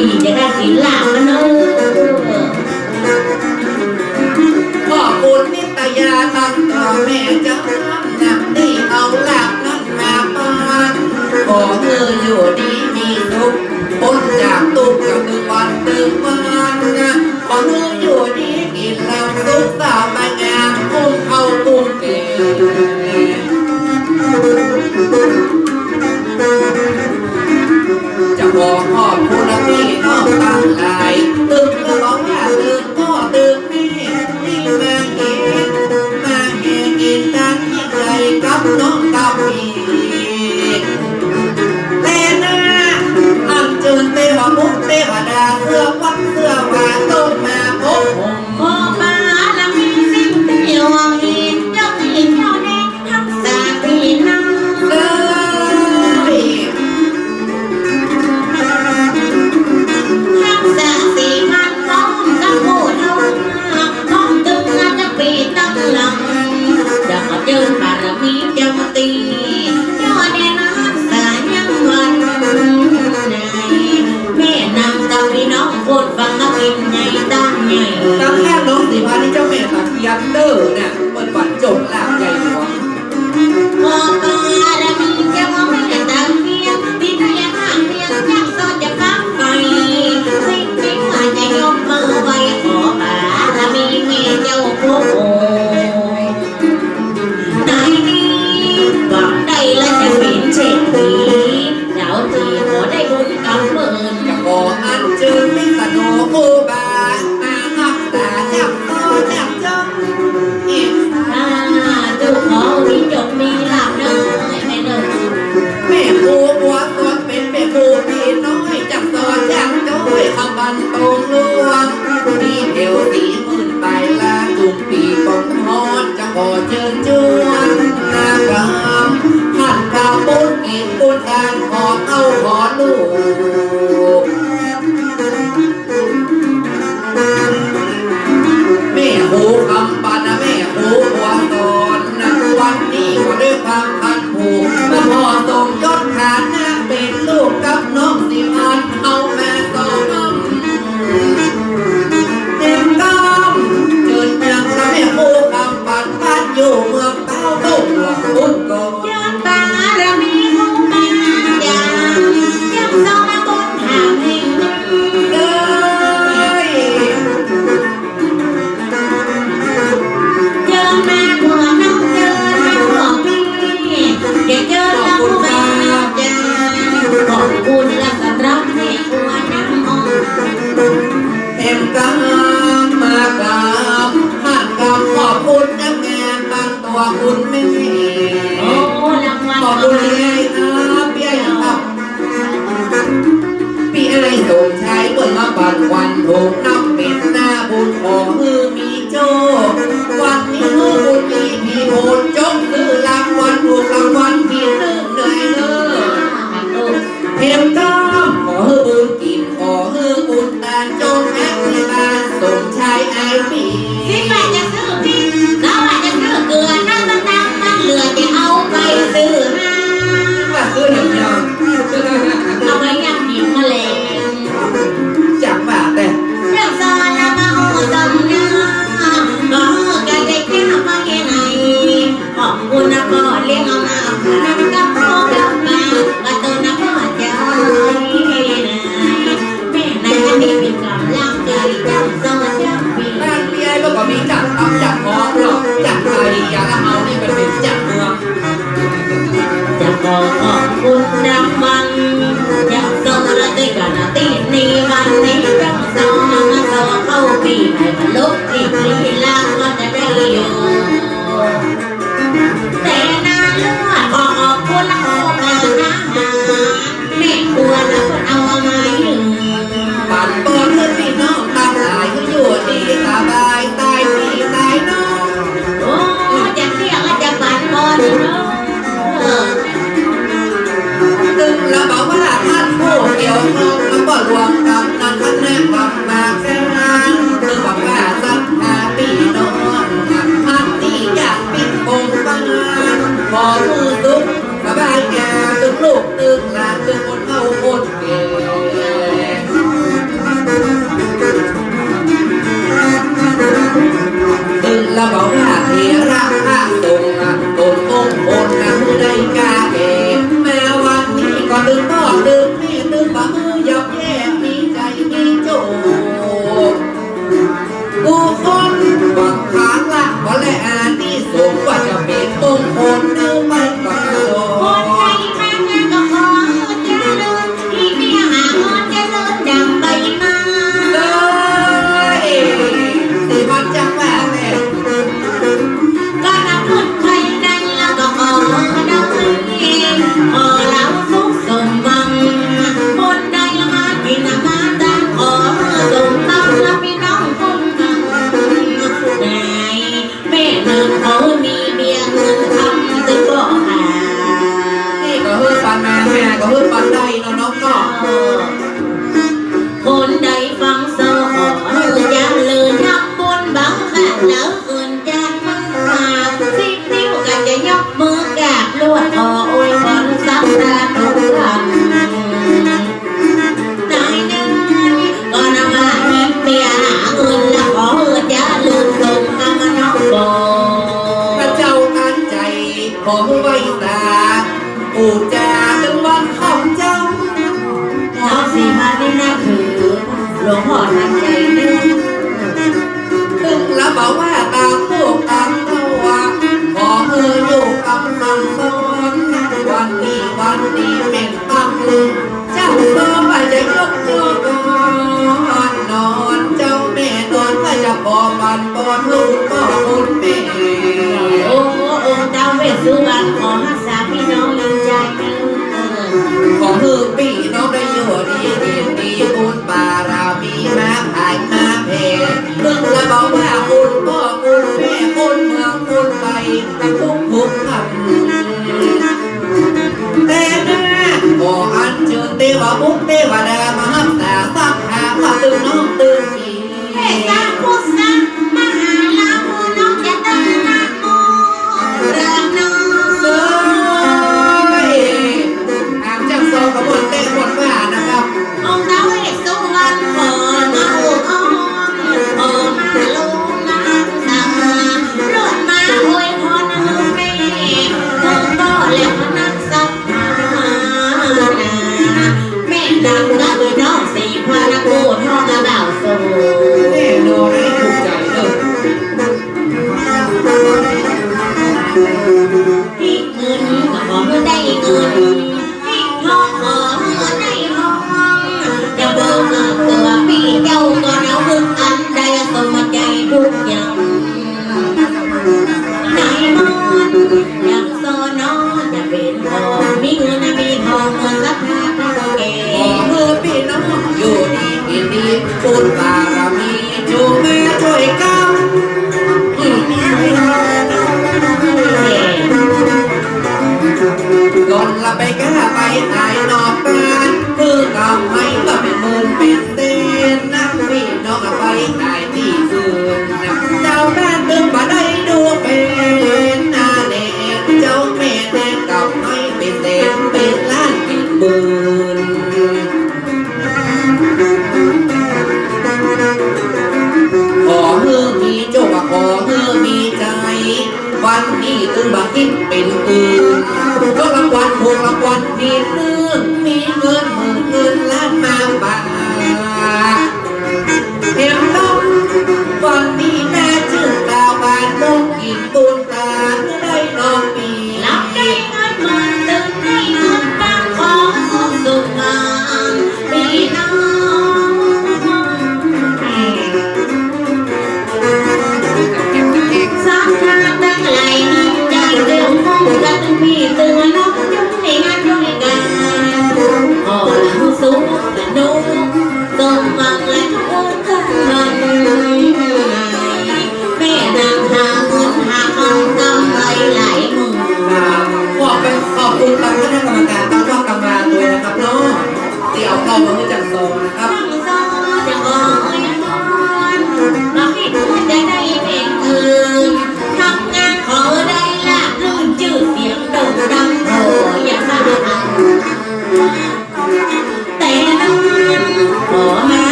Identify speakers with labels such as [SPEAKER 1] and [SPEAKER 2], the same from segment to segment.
[SPEAKER 1] ปีจะได้กินหลาบมันเนอะ
[SPEAKER 2] พ่อปุณนิตยาตั้งต่อแม่จะนำนี่เอาหลาบนั้นมาปานขอเธออยู่ดีมีทุกพ้นจากตุกับหะวันหนึ่งวันขอเธออยู่ดีกินหลาบทุกสาวมา
[SPEAKER 1] งามกุ้งเข้ากุ้ง
[SPEAKER 2] เก
[SPEAKER 1] ลื Africa. ถ้าเจ้ของนี้
[SPEAKER 2] จบมีลับ
[SPEAKER 1] เด้ม่ไปเด
[SPEAKER 2] แม่ครูบัวสอนเป็นแม่ครูดีน้อยจับสอนจับจ้อยคบันตรงลวงมีเอวสีมื่ไปลาจุ่มปีปองฮอนจะขอเชิญชวนนะครับท่านตา
[SPEAKER 1] บุญ
[SPEAKER 2] เอ
[SPEAKER 1] กบุ
[SPEAKER 2] ญกา
[SPEAKER 1] ร
[SPEAKER 2] ขอเข้าขอ
[SPEAKER 1] ลูก Oh. นี้จากเราจากมอ วัน
[SPEAKER 2] ที่ตึงบากกินเป็นตื่นก็
[SPEAKER 1] ราง
[SPEAKER 2] วัลพวง
[SPEAKER 1] รา
[SPEAKER 2] งวั
[SPEAKER 1] ลนี่เนื้อ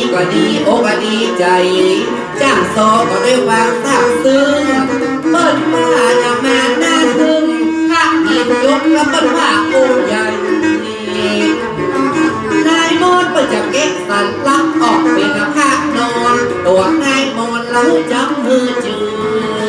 [SPEAKER 1] ีก็ดีอก็ดีใจ จ้างซอก็
[SPEAKER 2] ด้วยวางซักซึ้งเปิดมาหน้ามาหน้าซึ้ง
[SPEAKER 1] ข้าอินยกแล้
[SPEAKER 2] วเปิ
[SPEAKER 1] ด
[SPEAKER 2] ว่าองใหญ่นายม
[SPEAKER 1] อน
[SPEAKER 2] เปิดจากเก๊กสันลักออกเป็นผ้านอนตัวนายมอ
[SPEAKER 1] นเราจำบมือจืด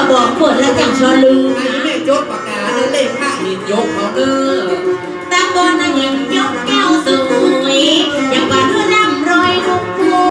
[SPEAKER 1] รบอกคดแล้วจังชอลืมนะ
[SPEAKER 2] แม่จกปากกาแล้เลขห้าเห็นยกเขาเนอ